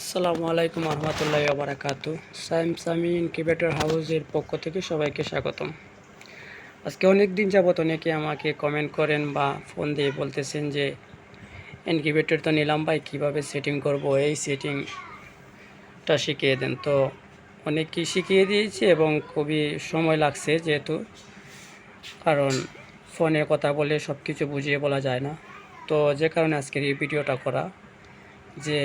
আসসালামু আলাইকুম রহমতুল্লাহ বারাকাতু সাইম সামি ইনকিউবেটর হাউসের পক্ষ থেকে সবাইকে স্বাগতম। আজকে অনেক দিন যাবত অনেকে আমাকে কমেন্ট করেন বা ফোন দিয়ে বলতেছেন যে, ইনকিউবেটর তো নিলাম ভাই, কীভাবে সেটিং করব? এই সেটিংটা শিখিয়ে দেন। তো অনেককেই শিখিয়ে দিয়েছি এবং খুবই সময় লাগছে যেহেতু, কারণ ফোনে কথা বলে সব কিছু বুঝিয়ে বলা যায় না। তো যে কারণে আজকের এই ভিডিওটা করা যে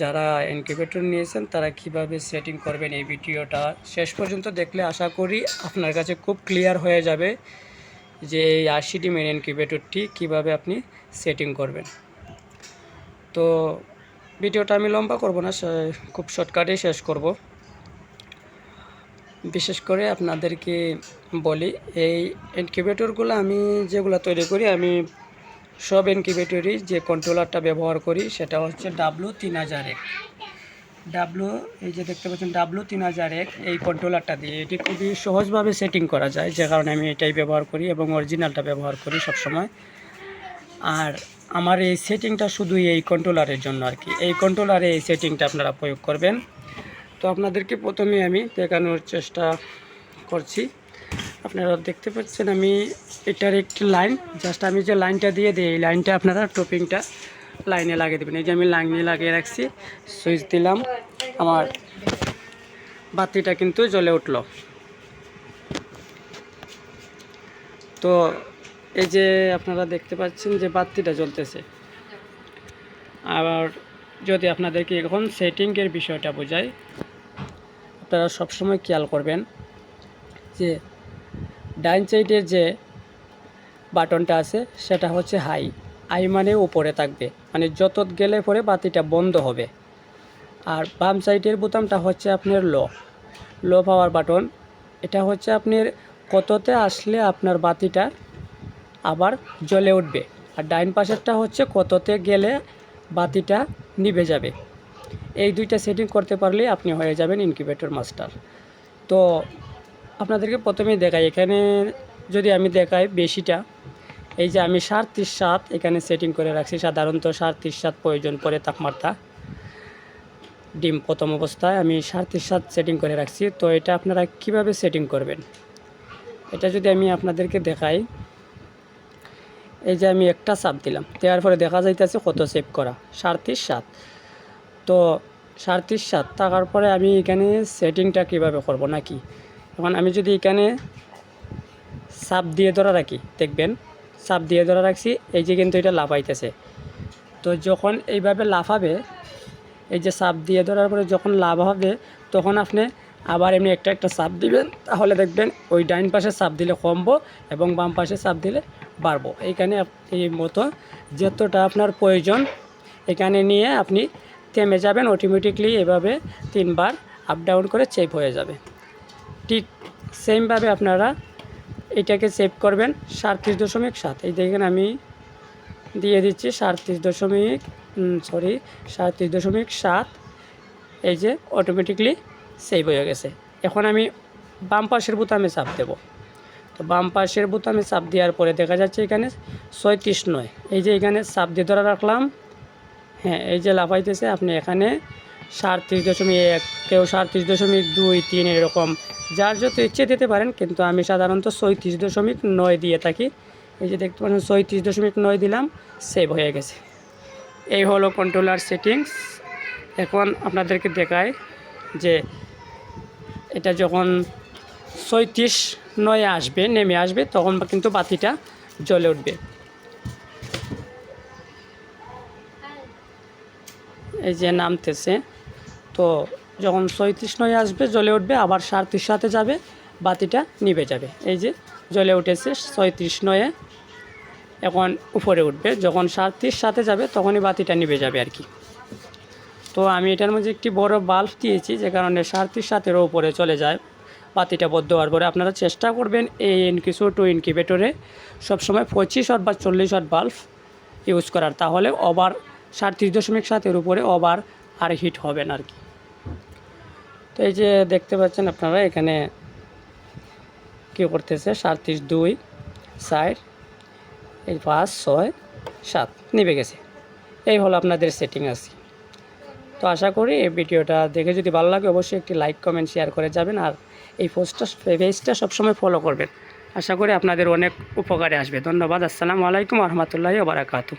যারা ইনকিউবেটর নিয়েছেন, তারা কীভাবে সেটিং করবেন এই ভিডিওটা শেষ পর্যন্ত দেখলে আশা করি আপনার কাছে খুব ক্লিয়ার হয়ে যাবে যে এই আশি ডিমের ইনকিউবেটরটি কীভাবে আপনি সেটিং করবেন। তো ভিডিওটা আমি লম্বা করব না খুব শর্টকাটেই শেষ করব। বিশেষ করে আপনাদেরকে বলি, এই ইনকিউবেটরগুলো আমি যেগুলো তৈরি করি, আমি সব ইনকিউবেটরই যে কন্ট্রোলারটা ব্যবহার করি, সেটা হচ্ছে ডাব্লু তিন হাজার এক। ডাব্লু এই যে দেখতে পাচ্ছেন ডাব্লু তিন হাজার এক, এই কন্ট্রোলারটা দিয়ে। এটি খুবই সহজভাবে সেটিং করা যায়, যে কারণে আমি এটাই ব্যবহার করি এবং অরিজিনালটা ব্যবহার করি সবসময়। আর আমার এই সেটিংটা শুধু এই কন্ট্রোলারের জন্য আর কি। এই কন্ট্রোলারে এই সেটিংটা আপনারা প্রয়োগ করবেন। তো আপনাদেরকে প্রথমে আমি দেখানোর চেষ্টা করছি। আপনারা দেখতে পাচ্ছেন আমি এটার একটি লাইন। জাস্ট আমি যে লাইনটা দিয়ে দিই, এই লাইনটা আপনারা টপিংটা লাইনে লাগিয়ে দেবেন। এই যে আমি লাইনে লাগিয়ে রাখছি, সুইচ দিলাম, আমার বাতিটা কিন্তু জ্বলে উঠল। তো এই যে আপনারা দেখতে পাচ্ছেন যে বাতিটা জ্বলতেছে। আবার যদি আপনাদেরকে এখন সেটিংয়ের বিষয়টা বোঝাই, আপনারা সবসময় খেয়াল করবেন যে ডাইন সাইডের যে বাটনটা আছে, সেটা হচ্ছে হাই। হাই মানে উপরে থাকবে। মানে যত গেলে পরে বাতিটা বন্ধ হবে। আর বাম সাইডের বোতামটা হচ্ছে আপনার লো। লো পাওয়ার বাটন। এটা হচ্ছে আপনার কততে আসলে আপনার বাতিটা আবার জ্বলে উঠবে। আর ডাইন পাশেরটা হচ্ছে কততে গেলে বাতিটা নিভে যাবে। এই দুইটা সেটিং করতে পারলেই আপনি হয়ে যাবেন ইনকিউবেটর মাস্টার তো আপনাদেরকে প্রথমেই দেখাই, এখানে যদি আমি দেখাই বেশিটা, এই যে আমি সাড়ত্রিশ সাত এখানে সেটিং করে রাখছি, সাধারণত সাড়ত্রিশ সাত প্রয়োজন পড়ে তাপমাত্রা। ডিম প্রথম অবস্থায় আমি সাড়ত্রিশ সাত সেটিং করে রাখছি, তো এটা আপনারা কীভাবে সেটিং করবেন? এটা যদি আমি আপনাদেরকে দেখাই, এই যে আমি একটা চাপ দিলাম দেওয়ার পরে দেখা যাইতেছে কত সেভ করা সাড়ত্রিশ সাত তো সাড়ত্রিশ সাত থাকার পরে আমি এখানে সেটিংটা কীভাবে করব নাকি? এখন আমি যদি এখানে সাপ দিয়ে ধরা রাখি, দেখবেন সাপ দিয়ে ধরা রাখছি, এই যে কিন্তু এটা লাফাইতেছে। তো যখন এইভাবে লাফাবে, এই যে সাপ দিয়ে ধরার পরে যখন লাভ হবে, তখন আপনি আবার এমনি একটা একটা সাপ দিবেন, তাহলে দেখবেন ওই ডাইন পাশে সাপ দিলে কমবো এবং বাম পাশে সাপ দিলে বাড়বো। এইখানে এই মতো যতটা আপনার প্রয়োজন, এখানে নিয়ে আপনি থেমে যাবেন অটোমেটিকলি এভাবে তিনবার আপ ডাউন করে চেপ হয়ে যাবে। ঠিক সেমভাবে আপনারা এটাকে সেভ করবেন সাতত্রিশ দশমিক সাত। এই দেখেন আমি দিয়ে দিচ্ছি সাতত্রিশ দশমিক সরি সাতত্রিশ দশমিক সাত। এই যে অটোমেটিকলি সেভ হয়ে গেছে। এখন আমি বাম পাশের বোতামে চাপ দেব। তো বাম পাশের বোতামে চাপ দেওয়ার পরে দেখা যাচ্ছে এখানে ছয়ত্রিশ নয়। এই যে এখানে চাপ দিয়ে ধরা রাখলাম। হ্যাঁ এই যে লাফাইতেছে, আপনি এখানে সাতত্রিশ দশমিক এক কেউ সাতত্রিশ দশমিক দুই, তিন এরকম যার যত ইচ্ছে দিতে পারেন, কিন্তু আমি সাধারণত ছয়ত্রিশ দশমিক নয় দিয়ে থাকি। এই যে দেখতে পাচ্ছেন, ছয়ত্রিশ দশমিক নয় দিলাম সেভ হয়ে গেছে। এই হলো কন্ট্রোলার সেটিংস এখন আপনাদেরকে দেখায় যে এটা যখন ছয়ত্রিশ নয়ে আসবে, নেমে আসবে, তখন কিন্তু বাতিটা জ্বলে উঠবে। এই যে নামতেছে, তো যখন ছয়ত্রিশ নয় আসবে, জ্বলে উঠবে, আবার সাঁত্রিশ সাথে যাবে, বাতিটা নিভে যাবে। এই যে জ্বলে উঠেছে ছয়ত্রিশ নয়ে, এখন উপরে উঠবে। যখন সাঁত্রিশ সাথে যাবে, তখনই বাতিটা নিভে যাবে আর কি। তো আমি এটার মধ্যে একটি বড় বাল্ব দিয়েছি, যে কারণে সাঁত্রিশ সাতেরও উপরে চলে যায়, বাতিটা বদ্ধ হওয়ার পরে। আপনারা চেষ্টা করবেন এই ইনকিসো টু ইনকিউবেটরে সবসময় পঁচিশ ওয়াট বা চল্লিশ ওয়াট বাল্ব ইউজ করার। তাহলে ওভার সাঁত্রিশ দশমিক সাতের উপরে ওভার আর হিট হবে না আর কি। তো এই যে দেখতে পাচ্ছেন আপনারা, এখানে কী করতেছে? সাঁত্রিশ দুই সাইড এই পাঁচ, ছয়, সাত, নিভে গেছে। এই হলো আপনাদের সেটিং আছে তো আশা করি এই ভিডিওটা দেখে যদি ভালো লাগে, অবশ্যই একটি লাইক কমেন্ট শেয়ার করে যাবেন আর এই পোস্টটা পেজটা সবসময় ফলো করবেন। আশা করি আপনাদের অনেক উপকারে আসবে। ধন্যবাদ। আসসালামু আলাইকুম রহমতুল্লাহি বারাকাতু